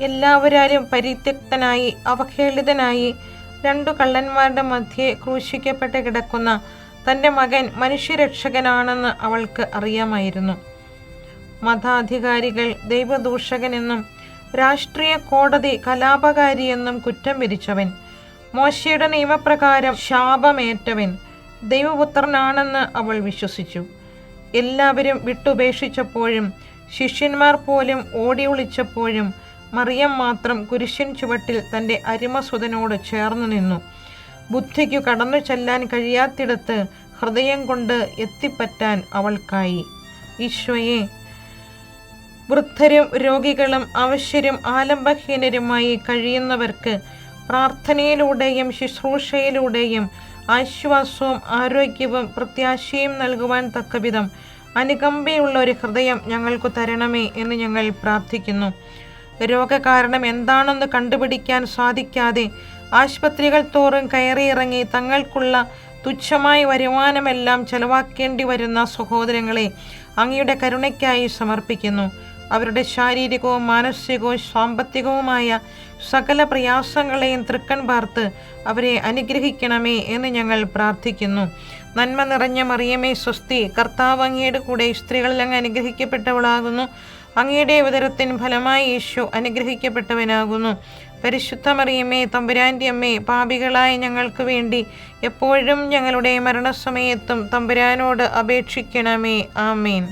എല്ലാവരാലും പരിത്യക്തനായി അവഹേളിതനായി രണ്ടു കള്ളന്മാരുടെ മധ്യേ ക്രൂശിക്കപ്പെട്ട് കിടക്കുന്ന തന്റെ മകൻ മനുഷ്യരക്ഷകനാണെന്ന് അവൾക്ക് അറിയാമായിരുന്നു. മതാധികാരികൾ ദൈവദൂഷകനെന്നും രാഷ്ട്രീയ കോടതി കലാപകാരിയെന്നും കുറ്റം വിരിച്ചവൻ മോശയുടെ നിയമപ്രകാരം ശാപമേറ്റവൻ ദൈവപുത്രനാണെന്ന് അവൾ വിശ്വസിച്ചു. എല്ലാവരും വിട്ടുപേക്ഷിച്ചപ്പോഴും ശിഷ്യന്മാർ പോലും ഓടി ഒളിച്ചപ്പോഴും മറിയം മാത്രം കുരിശിൻ ചുവട്ടിൽ തന്റെ അരിമസുതനോട് ചേർന്നു നിന്നു. ബുദ്ധിക്കു കടന്നു ചെല്ലാൻ കഴിയാത്തിടത്ത് ഹൃദയം കൊണ്ട് എത്തിപ്പറ്റാൻ അവൾക്കായി. ഈശോയെ വൃദ്ധരും രോഗികളും അവശ്യരും ആലംബഹീനരുമായി കഴിയുന്നവർക്ക് പ്രാർത്ഥനയിലൂടെയും ശുശ്രൂഷയിലൂടെയും ആശ്വാസവും ആരോഗ്യവും പ്രത്യാശയും നൽകുവാൻ തക്കവിധം അനുകമ്പയുള്ള ഒരു ഹൃദയം ഞങ്ങൾക്ക് തരണമേ എന്ന് ഞങ്ങൾ പ്രാർത്ഥിക്കുന്നു. രോഗകാരണം എന്താണെന്ന് കണ്ടുപിടിക്കാൻ സാധിക്കാതെ ആശുപത്രികൾ തോറും കയറിയിറങ്ങി തങ്ങൾക്കുള്ള തുച്ഛമായ വരുമാനമെല്ലാം ചെലവാക്കേണ്ടി വരുന്ന സഹോദരങ്ങളെ അങ്ങയുടെ കരുണയ്ക്കായി സമർപ്പിക്കുന്നു. അവരുടെ ശാരീരികവും മാനസികവും സാമ്പത്തികവുമായ സകല പ്രയാസങ്ങളെയും തൃക്കൺ പാർത്ത് അവരെ അനുഗ്രഹിക്കണമേ എന്ന് ഞങ്ങൾ പ്രാർത്ഥിക്കുന്നു. നന്മ നിറഞ്ഞ മറിയമേ സ്വസ്തി കർത്താവ് അങ്ങയുടെ കൂടെ സ്ത്രീകളിൽ അങ്ങ് അനുഗ്രഹിക്കപ്പെട്ടവളാകുന്നു. അങ്ങയുടെ അവതരത്തിൻ ഫലമായി യേശു അനുഗ്രഹിക്കപ്പെട്ടവനാകുന്നു. പരിശുദ്ധ മറിയമ്മേ തമ്പുരാന്റെ അമ്മേ പാപികളായ ഞങ്ങൾക്ക് വേണ്ടി എപ്പോഴും ഞങ്ങളുടെ മരണസമയത്തും തമ്പുരാനോട് അപേക്ഷിക്കണമേ. ആമേൻ.